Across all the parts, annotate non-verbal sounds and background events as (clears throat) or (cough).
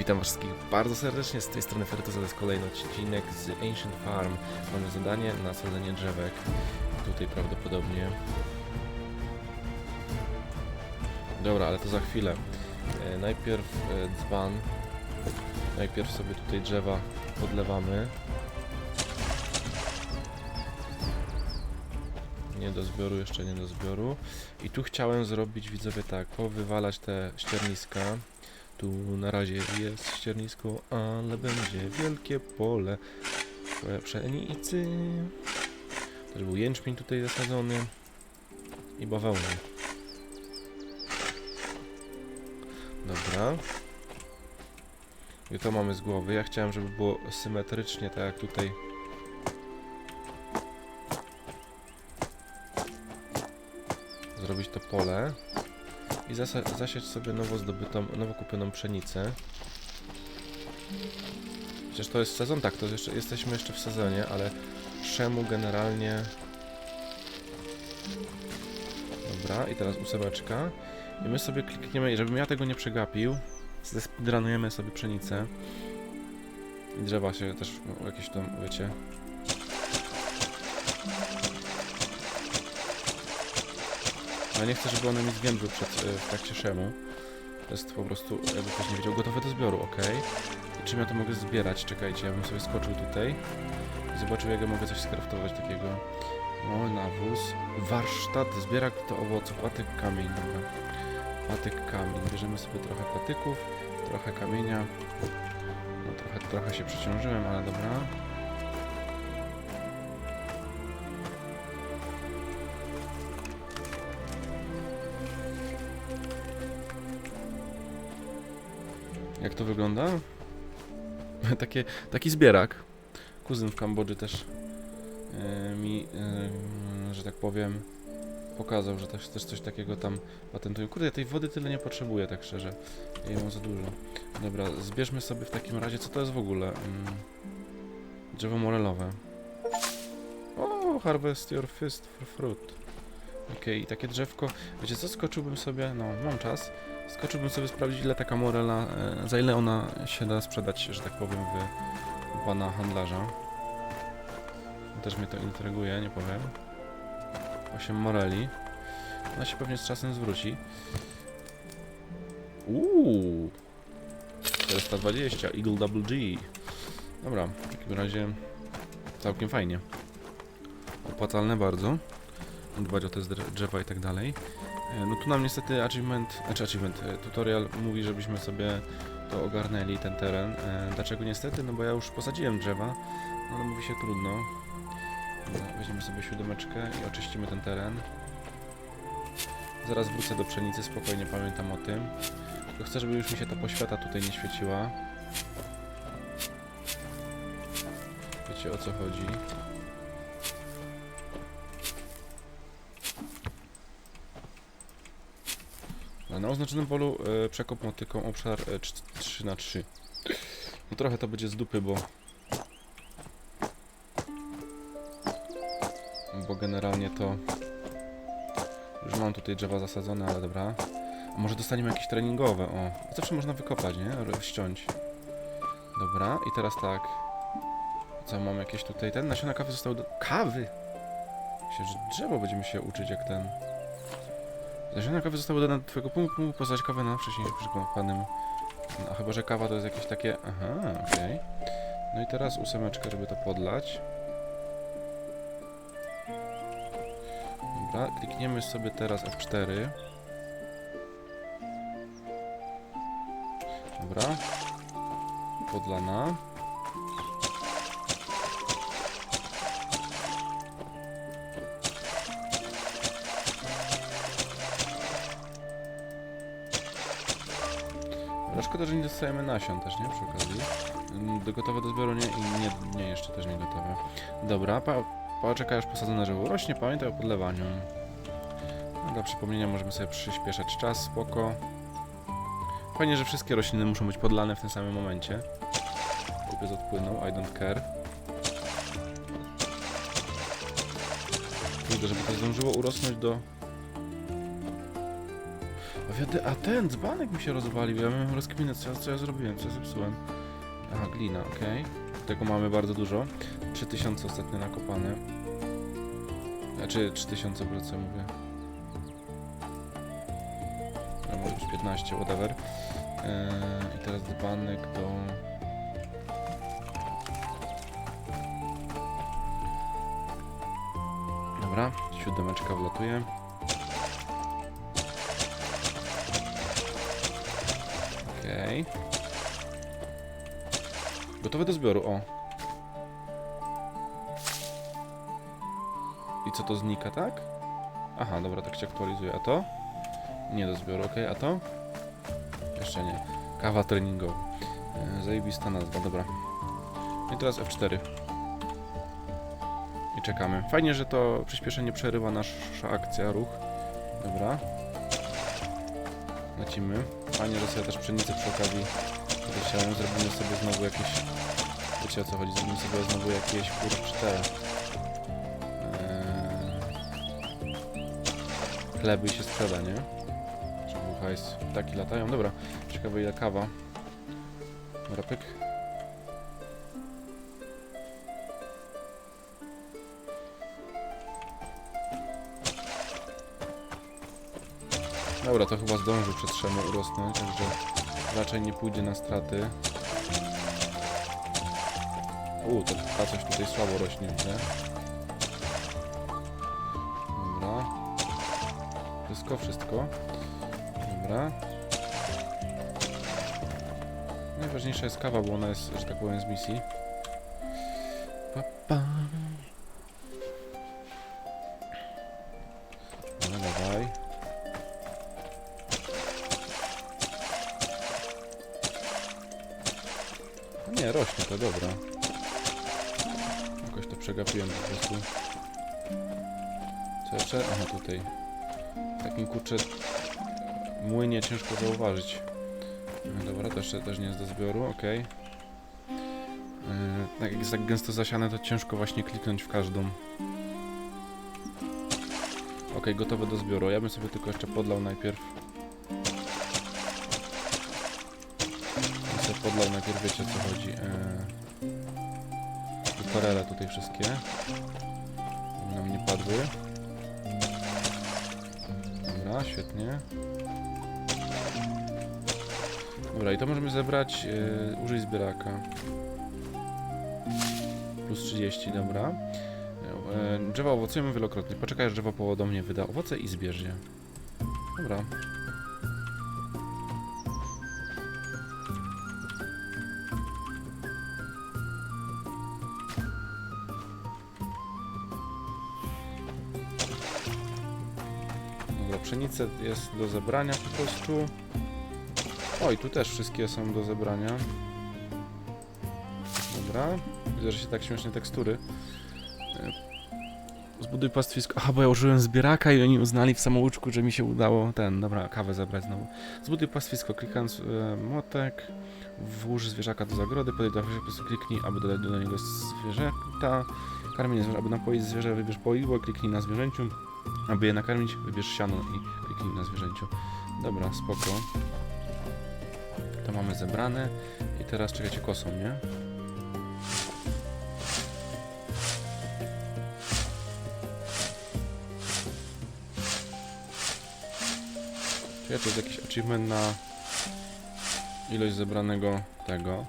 Witam wszystkich bardzo serdecznie, z tej strony Ferto, to jest kolejny odcinek z Ancient Farm. Mamy zadanie na sadzenie drzewek, tutaj prawdopodobnie. Dobra, ale to za chwilę. E, najpierw e, dzban, najpierw sobie tutaj drzewa podlewamy. Nie do zbioru, jeszcze nie do zbioru. I tu chciałem zrobić, widzowie, tak, powywalać te ścierniska. Tu na razie jest ściernisko, ale będzie wielkie pole psze- pszenicy. Też był jęczmień tutaj zasadzony i bawełny. Dobra. I to mamy z głowy. Ja chciałem, żeby było symetrycznie, tak jak tutaj. Zrobić to pole i zasiać sobie nowo zdobytą, nowo kupioną pszenicę. Przecież to jest sezon, tak, to jeszcze, jesteśmy jeszcze w sezonie, ale czemu generalnie... Dobra, i teraz ósemeczka. I my sobie klikniemy, żebym ja tego nie przegapił, zespeedrunujemy sobie pszenicę. I drzewa się też jakieś tam, wiecie... Ja nie chcę, żeby one mi zwiędły przed, e, w trakcie szemu. To jest po prostu, jakby ktoś nie wiedział, gotowe do zbioru, ok. I czym ja to mogę zbierać? Czekajcie, ja bym sobie skoczył tutaj i zobaczył, jak ja mogę coś skraftować takiego. Mały nawóz, warsztat, zbierak do owoców, patyk, kamień, dobra. Patyk, kamień, bierzemy sobie trochę patyków, trochę kamienia. No trochę, trochę się przeciążyłem, ale dobra. Jak to wygląda? (laughs) Takie, taki zbierak. Kuzyn w Kambodży też e, mi, e, że tak powiem, pokazał, że też, też coś takiego tam patentują. Kurde, ja tej wody tyle nie potrzebuję, tak szczerze. Ja za dużo. Dobra, zbierzmy sobie w takim razie, co to jest w ogóle? Mm, drzewo morelowe. O, harvest your fist for fruit. Okej, takie drzewko. Wiecie co, skoczyłbym sobie, no, mam czas. Skoczyłbym sobie sprawdzić, ile taka morela, e, za ile ona się da sprzedać, że tak powiem, w pana handlarza. Też mnie to intryguje, nie powiem. 8 moreli. Ona się pewnie z czasem zwróci. Uuu! 420, Eagle Double G. Dobra, w takim razie całkiem fajnie. Opłacalne bardzo. Dbać o te drzewa i tak dalej. E, No tu nam niestety achievement, znaczy achievement, e, tutorial mówi, żebyśmy sobie to ogarnęli, ten teren. E, Dlaczego niestety? No bo ja już posadziłem drzewa, no ale mówi się trudno. Weźmiemy sobie siódemeczkę i oczyścimy ten teren. Zaraz wrócę do pszenicy, spokojnie pamiętam o tym. Tylko chcę, żeby już mi się ta poświata tutaj nie świeciła. Wiecie o co chodzi. Na oznaczonym polu e, przekop motyką obszar e, cz- 3 na 3 No trochę to będzie z dupy, bo... Bo generalnie to... Już mam tutaj drzewa zasadzone, ale dobra. A może dostaniemy jakieś treningowe, o. Zawsze można wykopać, nie? Ściąć. Dobra, i teraz tak. Co, mam jakieś tutaj... Ten nasiona kawy zostały do... Kawy! Myślę, że drzewo będziemy się uczyć jak ten... Nasiona kawy zostały dodane do twojego punktu, poznać kawę na wcześniej przygotowanym. No, chyba, że kawa to jest jakieś takie... Aha, okej. No i teraz ósemeczkę, żeby to podlać. Dobra, klikniemy sobie teraz F4. Dobra. Podlana. Szkoda, że nie dostajemy nasion też, nie? Przy okazji. Mm, Do gotowe do zbioru nie i nie, nie jeszcze też nie gotowe. Dobra, pa, poczekaj aż posadzone drzewo rośnie, pamiętaj o podlewaniu. No, dla przypomnienia możemy sobie przyspieszać czas, spoko. Fajnie, że wszystkie rośliny muszą być podlane w tym samym momencie. Kupiec odpłynął, I don't care. Kurde, żeby to zdążyło urosnąć do... A wiody, a ten dzbanek mi się rozwalił. Ja miałem rozkminę, co, co ja zrobiłem, co ja zepsułem. Aha, glina, okej. Tego mamy bardzo dużo. 3000 ostatnio nakopane. Znaczy 3000 wrócę, mówię. No, może być 15, whatever. Eee, I teraz dzbanek do... Dobra, siódemeczka wlatuje. Okej. Gotowe do zbioru, o. I co to znika, tak? Aha, dobra, tak się aktualizuje. A to? Nie do zbioru, okej, a to? Jeszcze nie. Kawa treningowa. E, zajebista nazwa, dobra. I teraz F4. I czekamy. Fajnie, że to przyspieszenie przerywa nasza akcja, ruch. Dobra. Lecimy. Fajnie, że też pszenicę przy okazji. Zrobimy sobie znowu jakieś... Wiecie o co chodzi? Zrobimy sobie znowu jakieś kurczte... Eee... Chleby się sprzeda, nie? Żeby hajs. Ptaki latają. Dobra. Ciekawe ile kawa. Dobra. Dobra, to chyba zdąży przed trzemą urosnąć, także raczej nie pójdzie na straty. U, to ta coś tutaj słabo rośnie, widzę. Dobra. Wszystko, wszystko. Dobra. Najważniejsza jest kawa, bo ona jest, że tak powiem, z misji. Pa, pa. Tutaj. W takim kurczę młynie ciężko zauważyć. No Dobra, to jeszcze też nie jest do zbioru. Yy, Tak jak jest tak gęsto zasiane, to ciężko właśnie kliknąć w każdą. Okej, gotowe do zbioru. Ja bym sobie tylko jeszcze podlał najpierw. Ja sobie podlał najpierw, wiecie o co chodzi. Yy, tutaj wszystkie. Żeby nam nie padły. Dobra, świetnie. Dobra, i to możemy zebrać. Yy, użyj zbieraka. Plus 30, dobra. Yy, drzewa owocujemy wielokrotnie. Poczekaj, aż drzewo płodownie wyda owoce i zbierz je. Dobra. Pszenica jest do zebrania po prostu. Oj, tu też wszystkie są do zebrania. Dobra. Widzę, że się tak śmiesznie tekstury. E, Zbuduj pastwisko. Aha, bo ja użyłem zbieraka i oni uznali w samouczku, że mi się udało ten, dobra, kawę zebrać znowu. Zbuduj pastwisko, klikając e, młotek, włóż zwierzaka do zagrody, podaj do po prostu kliknij, aby dodać do niego zwierzęta. Karmienie zwierzę, aby napoić zwierzę, wybierz poiło, kliknij na zwierzęciu. Aby je nakarmić, wybierz siano i kliknij na zwierzęciu. Dobra, spoko. To mamy zebrane. I teraz czekajcie kosą, nie? Czy to jest jakiś achievement na ilość zebranego tego.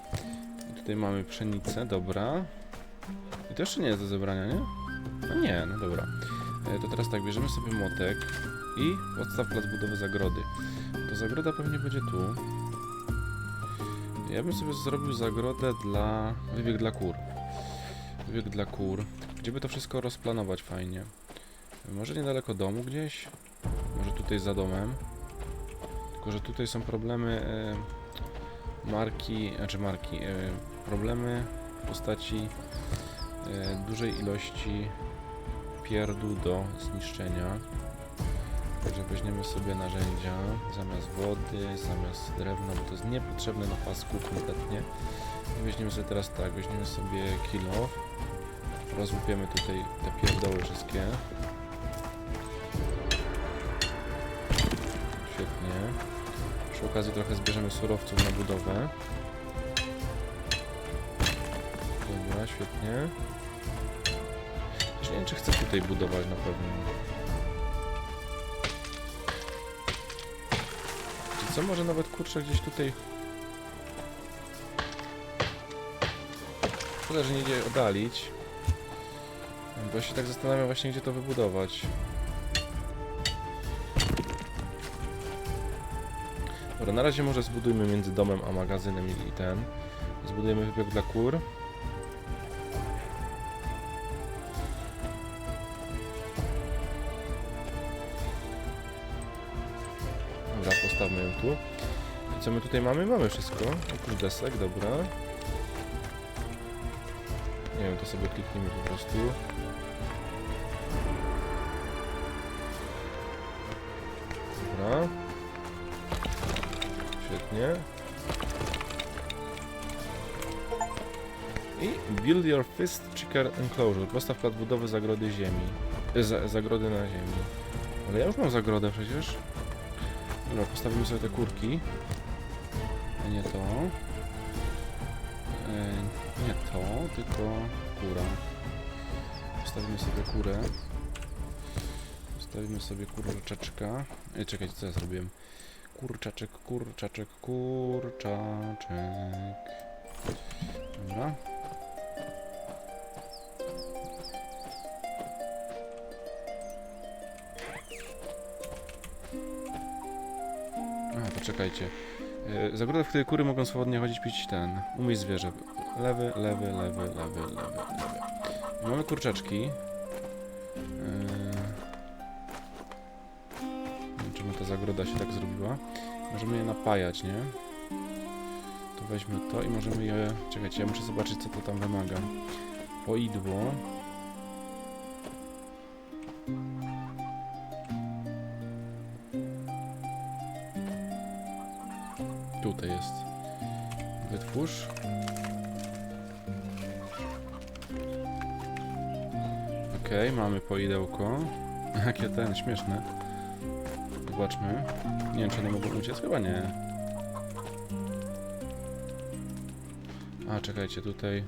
I tutaj mamy pszenicę, dobra. I to jeszcze nie jest do zebrania, nie? No nie, no dobra. E, To teraz tak, bierzemy sobie młotek i podstaw plac budowy zagrody. To zagroda pewnie będzie tu. Ja bym sobie zrobił zagrodę dla... wybieg dla kur. Wybieg dla kur. Gdzie by to wszystko rozplanować fajnie? Może niedaleko domu gdzieś? Może tutaj za domem? Tylko, że tutaj są problemy e, marki, znaczy marki, e, problemy w postaci e, dużej ilości pierdół do zniszczenia. Także weźmiemy sobie narzędzia zamiast wody, zamiast drewna, bo to jest niepotrzebne na pasku kompletnie. I weźmiemy sobie teraz tak, weźmiemy sobie kilo, rozłupiemy tutaj te pierdoły wszystkie. Świetnie. Przy okazji trochę zbierzemy surowców na budowę. Dobra, świetnie. Nie wiem, czy chcę tutaj budować na pewno. Czy co, może nawet kurczę gdzieś tutaj... Szkoda, że nie idzie oddalić. Bo się tak zastanawiam właśnie, gdzie to wybudować. Dobra, na razie może zbudujmy między domem a magazynem i ten. Zbudujemy wybieg dla kur. Co my tutaj mamy? Mamy wszystko. Oprócz desek, dobra. Nie wiem, to sobie kliknijmy po prostu. Dobra. Świetnie. I build your fist chicken enclosure. Postaw plac budowy zagrody ziemi. E, za, zagrody na ziemi. Ale ja już mam zagrodę przecież. Dobra, postawimy sobie te kurki. Nie to. E, nie to, tylko kura. Postawimy sobie kurę. Postawimy sobie kurczaczka. Ej, czekajcie, co ja zrobiłem? Kurczaczek, kurczaczek, kurczaczek. Dobra. A, poczekajcie. E, Zagroda, w której kury mogą swobodnie chodzić, pić ten. Umyć zwierzę. Lewy, lewy, lewy, lewy, lewy, lewy. Mamy kurczaczki. Eee, czemu ta zagroda się tak zrobiła. Możemy je napajać, nie? To weźmy to i możemy je... Czekajcie, ja muszę zobaczyć, co to tam wymaga. Poidło. Okej, mamy poidełko. (laughs) Jakie ten, śmieszne. Zobaczmy. Nie wiem, czy one mogą uciec? Chyba nie. A, czekajcie, tutaj...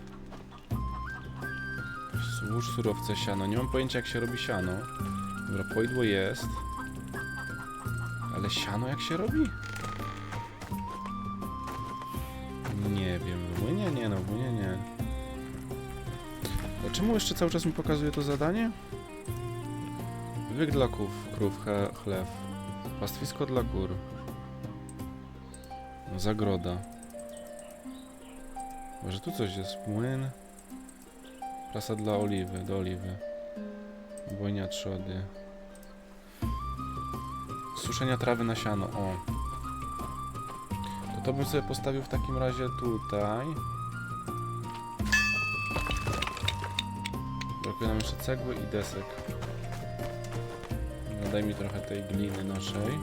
Złóż surowce siano. Nie mam pojęcia, jak się robi siano. Dobra, poidło jest. Ale siano jak się robi? Czemu jeszcze cały czas mi pokazuje to zadanie? Wybieg dla krów, krów he, chlew. Pastwisko dla. No, zagroda. Może tu coś jest? Młyn. Prasa dla oliwy, do oliwy. Bojnia trzody. Suszenia trawy na siano, o. To to bym sobie postawił w takim razie tutaj. Brakuje nam jeszcze cegły i desek. No, Daj mi trochę tej gliny naszej.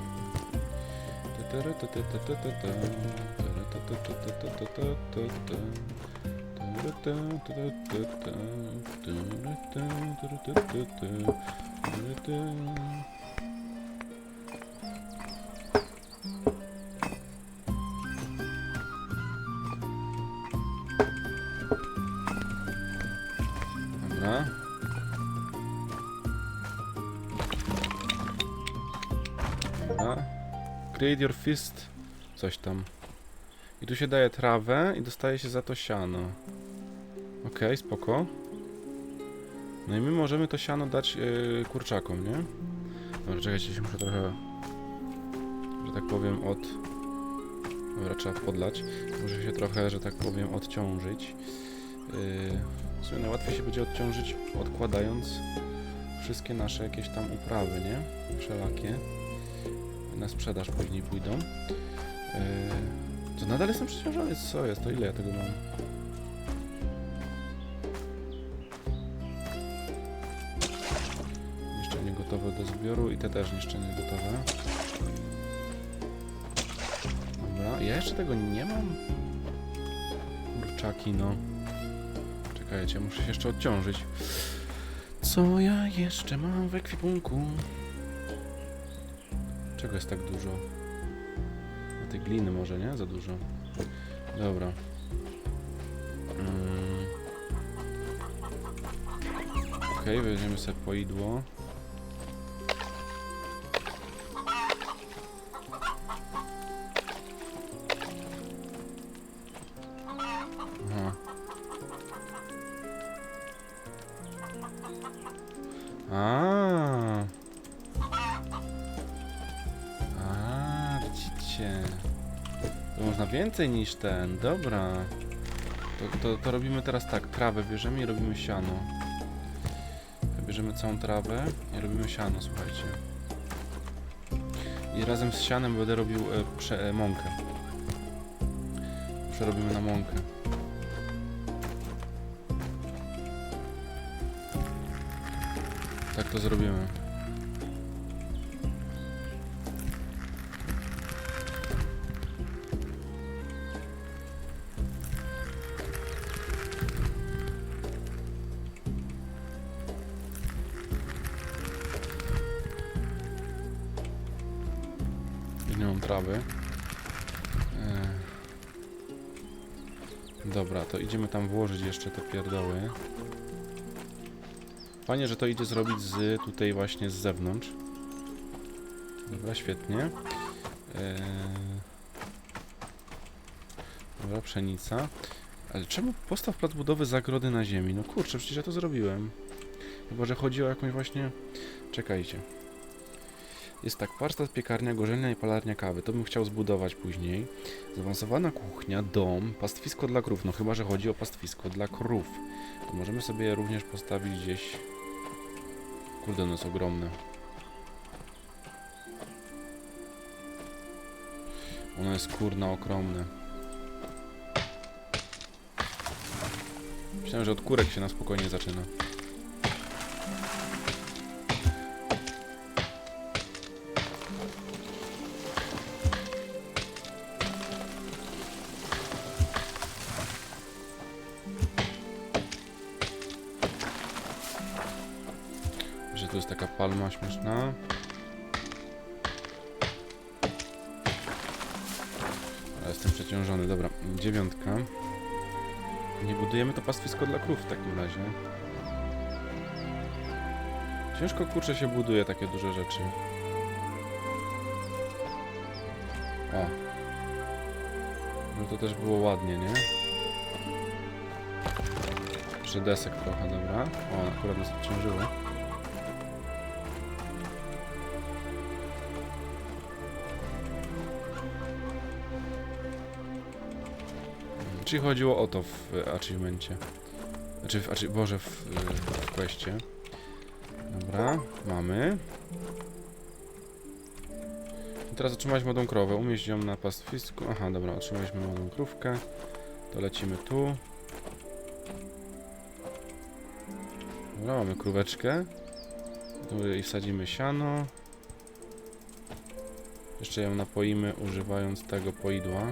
Create your fist. Coś tam. I tu się daje trawę i dostaje się za to siano. Okej, spoko. No i my możemy to siano dać yy, kurczakom, nie? Dobra, czekajcie, się muszę trochę, że tak powiem, od... Dobra, trzeba podlać. Muszę się trochę, że tak powiem, odciążyć. Yy, w sumie najłatwiej się będzie odciążyć odkładając wszystkie nasze jakieś tam uprawy, nie? Wszelakie. Na sprzedaż później pójdą. Yy, to nadal jestem przeciążony? Co jest? To ile ja tego mam? Jeszcze nie gotowe do zbioru i te też jeszcze nie gotowe. Dobra, ja jeszcze tego nie mam? Kurczaki, no. Czekajcie, muszę się jeszcze odciążyć. Co ja jeszcze mam w ekwipunku? Czego jest tak dużo? tej gliny może, nie? Za dużo. Dobra. Mm. Okej, weźmiemy sobie poidło. Więcej niż ten. Dobra. To, to, to robimy teraz tak. Trawę bierzemy i robimy siano. Bierzemy całą trawę i robimy siano, słuchajcie. I razem z sianem będę robił e, prze, e, mąkę. Przerobimy na mąkę. Tak to zrobimy. Idziemy tam włożyć jeszcze te pierdoły. Fajnie, że to idzie zrobić z tutaj właśnie z zewnątrz. Dobra, świetnie. Eee... Dobra, pszenica. Ale czemu postaw plac budowy zagrody na ziemi? No kurczę, przecież ja to zrobiłem. Chyba, że chodzi o jakąś właśnie... Czekajcie. Jest tak, warsztat, piekarnia, gorzelnia i palarnia kawy. To bym chciał zbudować później. Zaawansowana kuchnia, dom, pastwisko dla krów. No chyba, że chodzi o pastwisko dla krów. To możemy sobie również postawić gdzieś... Kurde, no jest ogromne. Ono jest kurna ogromne. Myślałem, że od kurek się na spokojnie zaczyna. Palma śmieszna. Ale jestem przeciążony, dobra. Dziewiątka. Nie budujemy to pastwisko dla krów w takim razie. Ciężko kurczę się buduje takie duże rzeczy. O. No to też było ładnie, nie? Jeszcze desek trochę, dobra. O, akurat nas obciążyło. Czyli chodziło o to w e, achievemencie. Znaczy, w, achie- Boże, w, e, w questie. Dobra, mamy. I teraz otrzymałeś młodą krowę. Umieść ją na pastwisku. Aha, dobra, otrzymaliśmy młodą krówkę. To lecimy tu. Dobra, mamy króweczkę. Tu jej wsadzimy siano. Jeszcze ją napoimy używając tego poidła.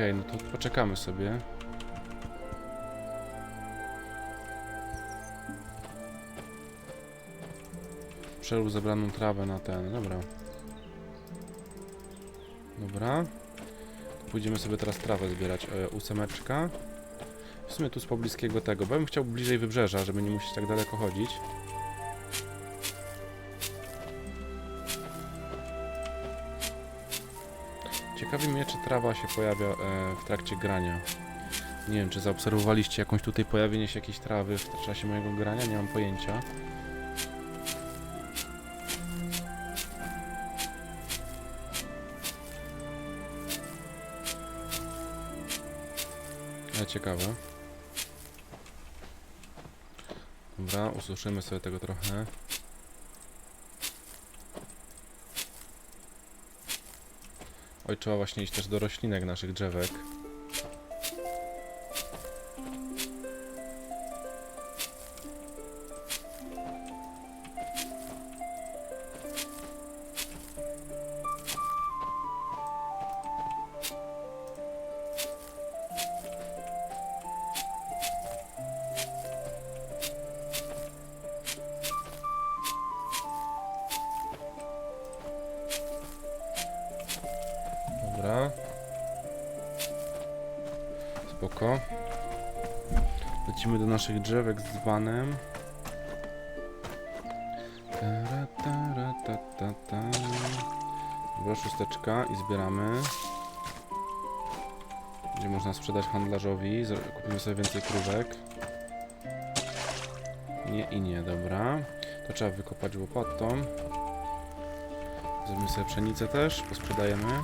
Okej, no to poczekamy sobie. Przerób zebraną trawę na ten, dobra. Dobra. Pójdziemy sobie teraz trawę zbierać. E, ósemeczka. W sumie tu z pobliskiego tego, bo bym chciał bliżej wybrzeża, żeby nie musieć tak daleko chodzić. Ciekawi mnie, czy trawa się pojawia e, w trakcie grania. Nie wiem, czy zaobserwowaliście jakąś tutaj pojawienie się jakiejś trawy w czasie mojego grania, nie mam pojęcia. Ale ciekawe. Dobra, ususzymy sobie tego trochę. Oj, trzeba właśnie iść też do roślinek naszych drzewek. Naszych drzewek z dzbanem. Dobra, szósteczka i zbieramy. Gdzie można sprzedać handlarzowi. Kupimy sobie więcej krówek. Nie i nie, dobra. To trzeba wykopać łopatą. Zrobimy sobie pszenicę też, posprzedajemy.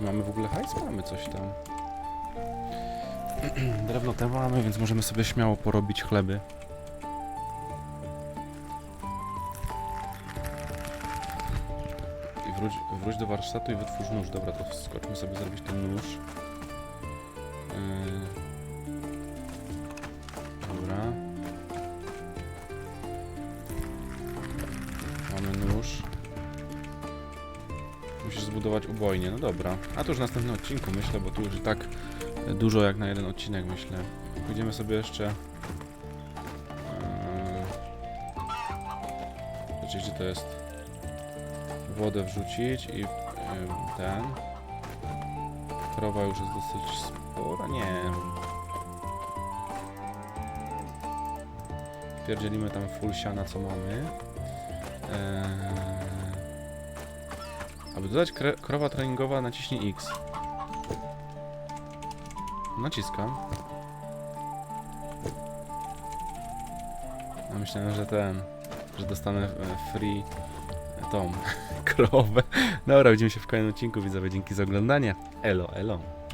Mamy w ogóle hajs? Mamy coś tam. (clears throat) Drewno te mamy, więc możemy sobie śmiało porobić chleby. I wróć, wróć do warsztatu i wytwórz nóż. Dobra, to skoczmy sobie zrobić ten nóż. Yy. Dobra. Mamy nóż. Musisz zbudować ubojnie, no dobra. A to już w następnym odcinku myślę, bo tu już i tak dużo jak na jeden odcinek myślę. Pójdziemy sobie jeszcze... Yy... Zobaczcie, gdzie to jest. Wodę wrzucić i yy, ten... Krowa już jest dosyć spora, nie Pierdzielimy tam full siana, co mamy. Eee... Aby dodać krowa treningowa, naciśnij X. Naciskam. A myślałem, że ten, że dostanę e, free tą (laughs) krowę. Dobra, widzimy się w kolejnym odcinku, widzowie. Dzięki za oglądanie. Elo, elo.